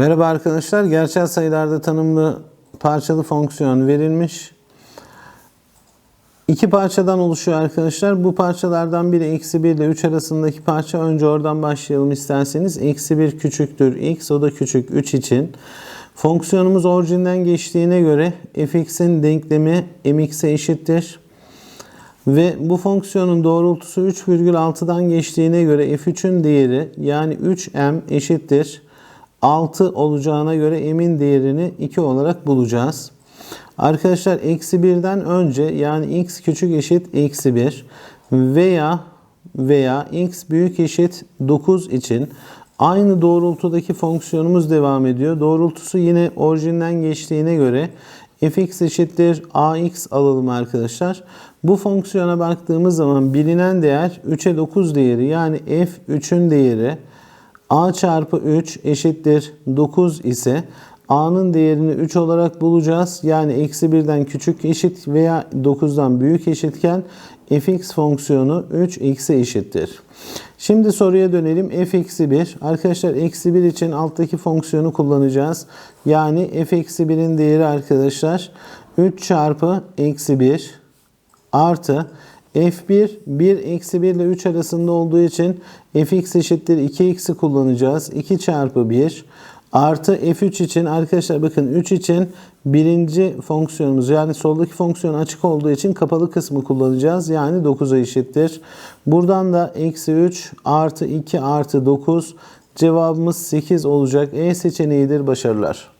Merhaba arkadaşlar. Gerçel sayılarda tanımlı parçalı fonksiyon verilmiş. İki parçadan oluşuyor arkadaşlar. Bu parçalardan biri eksi 1 ile 3 arasındaki parça. Önce oradan başlayalım isterseniz. Eksi 1 küçüktür x, o da küçük 3 için. Fonksiyonumuz orijinden geçtiğine göre fx'in denklemi mx'e eşittir. Ve bu fonksiyonun doğrultusu 3,6'dan geçtiğine göre f3'ün değeri yani 3m eşittir 6 olacağına göre m'in değerini 2 olarak bulacağız. Arkadaşlar eksi 1'den önce yani x küçük eşit eksi 1 veya veya x büyük eşit 9 için aynı doğrultudaki fonksiyonumuz devam ediyor. Doğrultusu yine orijinden geçtiğine göre fx eşittir ax alalım arkadaşlar. Bu fonksiyona baktığımız zaman bilinen değer 3'e 9 değeri yani f3'ün değeri a çarpı 3 eşittir 9 ise a'nın değerini 3 olarak bulacağız. Yani eksi 1'den küçük eşit veya 9'dan büyük eşitken fx fonksiyonu 3x'e eşittir. Şimdi soruya dönelim. f eksi 1. Arkadaşlar eksi 1 için alttaki fonksiyonu kullanacağız. Yani f eksi 1'in değeri arkadaşlar 3 çarpı eksi 1 artı f1 1 eksi 1 ile 3 arasında olduğu için fx eşittir 2x'i kullanacağız. 2 çarpı 1 artı f3 için arkadaşlar bakın 3 için birinci fonksiyonumuz yani soldaki fonksiyon açık olduğu için kapalı kısmı kullanacağız. Yani 9'a eşittir. Buradan da eksi 3 artı 2 artı 9 cevabımız 8 olacak. E seçeneğidir. Başarılar.